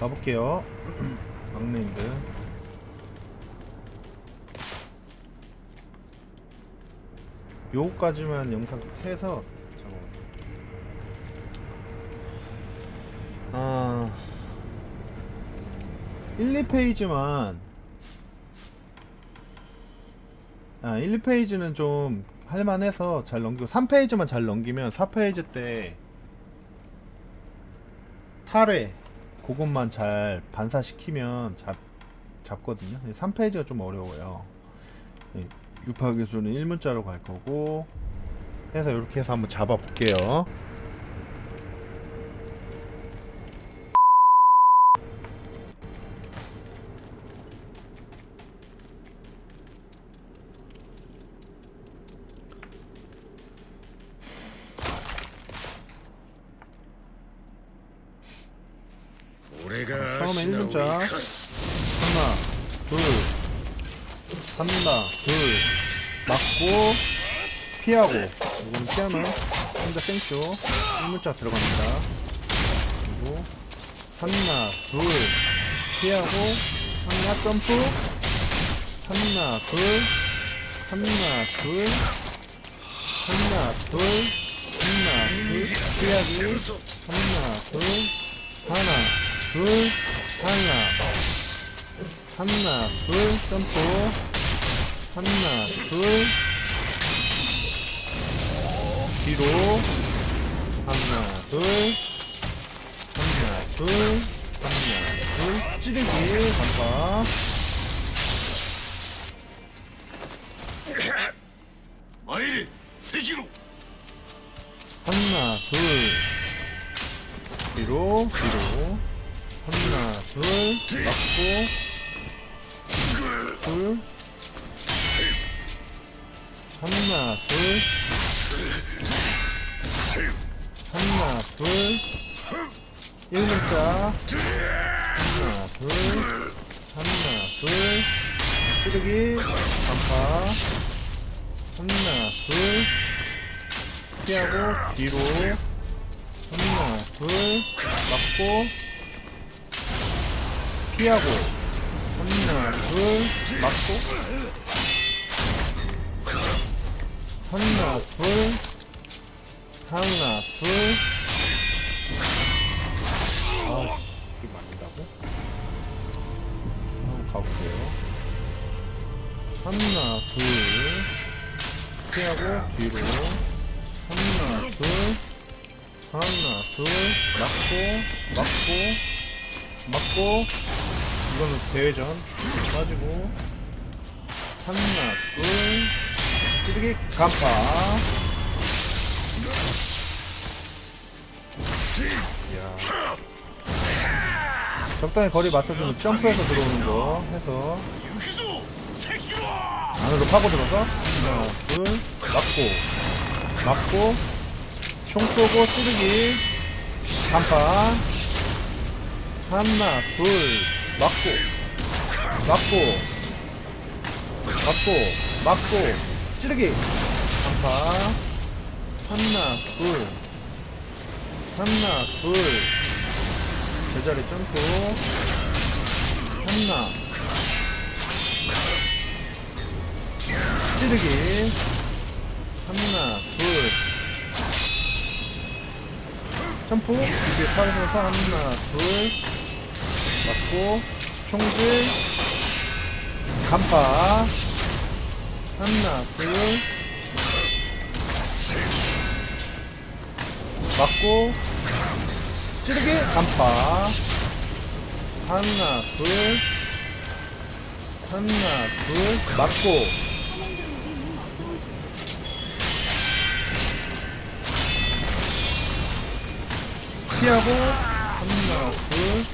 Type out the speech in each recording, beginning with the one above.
가볼게요. 막내인데. 요거까지만 영상 해서 잠깐만. 아 1, 2페이지만 아 1, 2페이지는 좀 할만해서 잘 넘기고 3페이지만 잘 넘기면 4페이지 때 탈회 그것만 잘 반사시키면 잡, 잡거든요. 3페이지가 좀 어려워요. 예, 유파 기술은 1문자로 갈 거고 해서 이렇게 해서 한번 잡아 볼게요 처음에 1분자. 하나 둘 하나 둘. 맞고 피하고. 이건 피하면 혼자 땡쇼. 1문자 들어갑니다. 그리고 하나 둘. 피하고 하나 점프. 하나 둘. 하나 둘. 하나 둘. 하나 둘. 피하기. 하나 둘. 하나. 둘 하나. 하나 둘 점프. 하나 둘. 뒤로. 하나 둘. 하나 둘. 하나 둘. 찌르기. 간다. 마이리 세기로. 하나 둘. 뒤로 뒤로. 하나, 둘. 맞고. 둘. 하나, 둘. 하나, 둘. 1문자. 하나, 둘. 하나, 둘. 찌르기. 간파. 하나, 둘. 피하고, 뒤로. 하나, 둘. 맞고. 피하고. 둘. 맞고. 하나, 둘. 아, 이게 맞는다고? 한번 가볼게요. 둘. 피하고, 뒤로. 둘. 하나, 둘. 맞고, 맞고, 맞고 이거는 대회전. 빠지고. 하나 둘 쓰레기 간파. 야. 적당히 거리 맞춰주면 점프해서 들어오는 거 해서. 안으로 파고들어서 하나 둘 맞고. 맞고. 총 쏘고 쓰레기. 간파. 하나 둘 맞고. 맞고. 맞고. 맞고. 찌르기. 간파 하나 둘. 하나 둘. 제자리 점프. 하나. 찌르기. 하나 둘. 점프. 이게 사르면서 하나 둘 맞고 총질. 간파. 하나 둘. 맞고. 찌르기 간파. 하나 둘. 하나 둘. 맞고. 피하고 하나 둘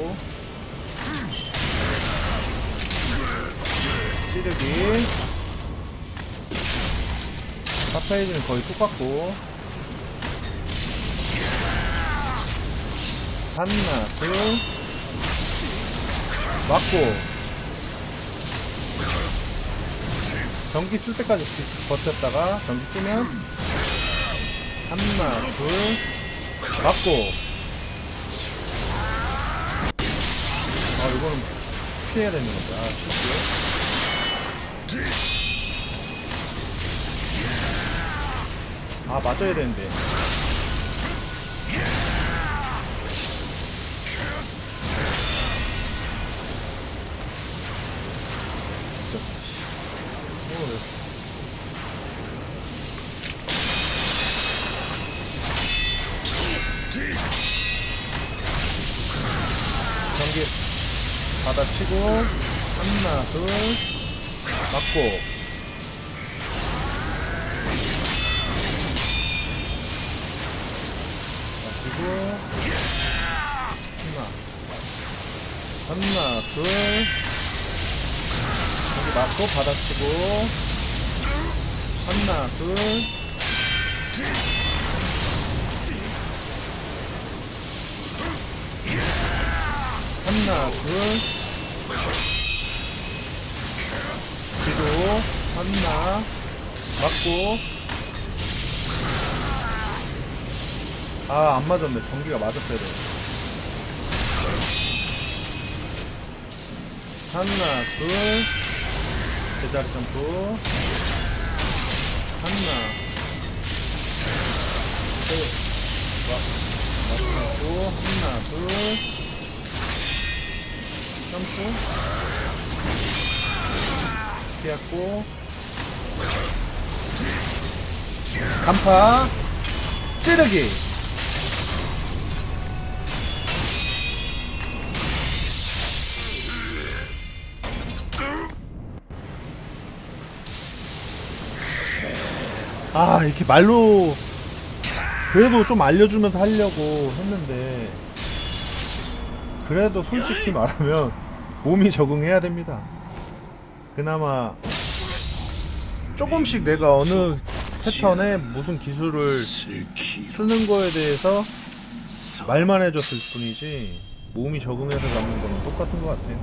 네, 피했고 찌르기. 4페이지는 거의 똑같고. 하나 둘. 맞고. 전기 쓸 때까지 지- 버텼다가 전기 쓰면 하나 둘. 맞고 이거는 피해야 되는 아 실수 아 맞아야 되는데. 전기 받아치고 하나 둘 맞고. 맞추고. 하나. 하나 둘. 전기 맞고 받아치고. 하나 둘 하나 둘. 뒤로 하나 맞고. 아 안 맞았네. 전기가 맞았어야 돼. 하나 둘. 제자리 점프. 하나 둘 마- 맞고. 하나 둘 점프. 피했고. 간파. 찌르기. 아 이렇게 말로 그래도 좀 알려주면서 하려고 했는데 그래도 솔직히 말하면 몸이 적응해야 됩니다. 그나마 조금씩 내가 어느 패턴에 무슨 기술을 쓰는 거에 대해서 말만 해줬을 뿐이지 몸이 적응해서 잡는 거는 똑같은 것 같아요.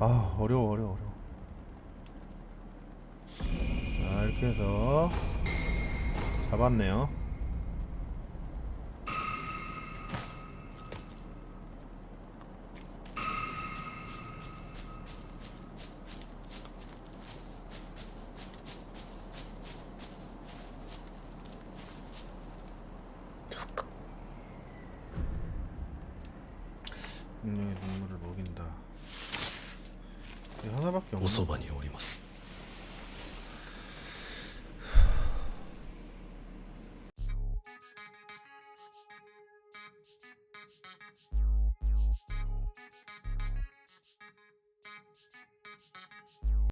아 어려워 어려워 어려워. 자 이렇게 해서 잡았네요. そばにおります。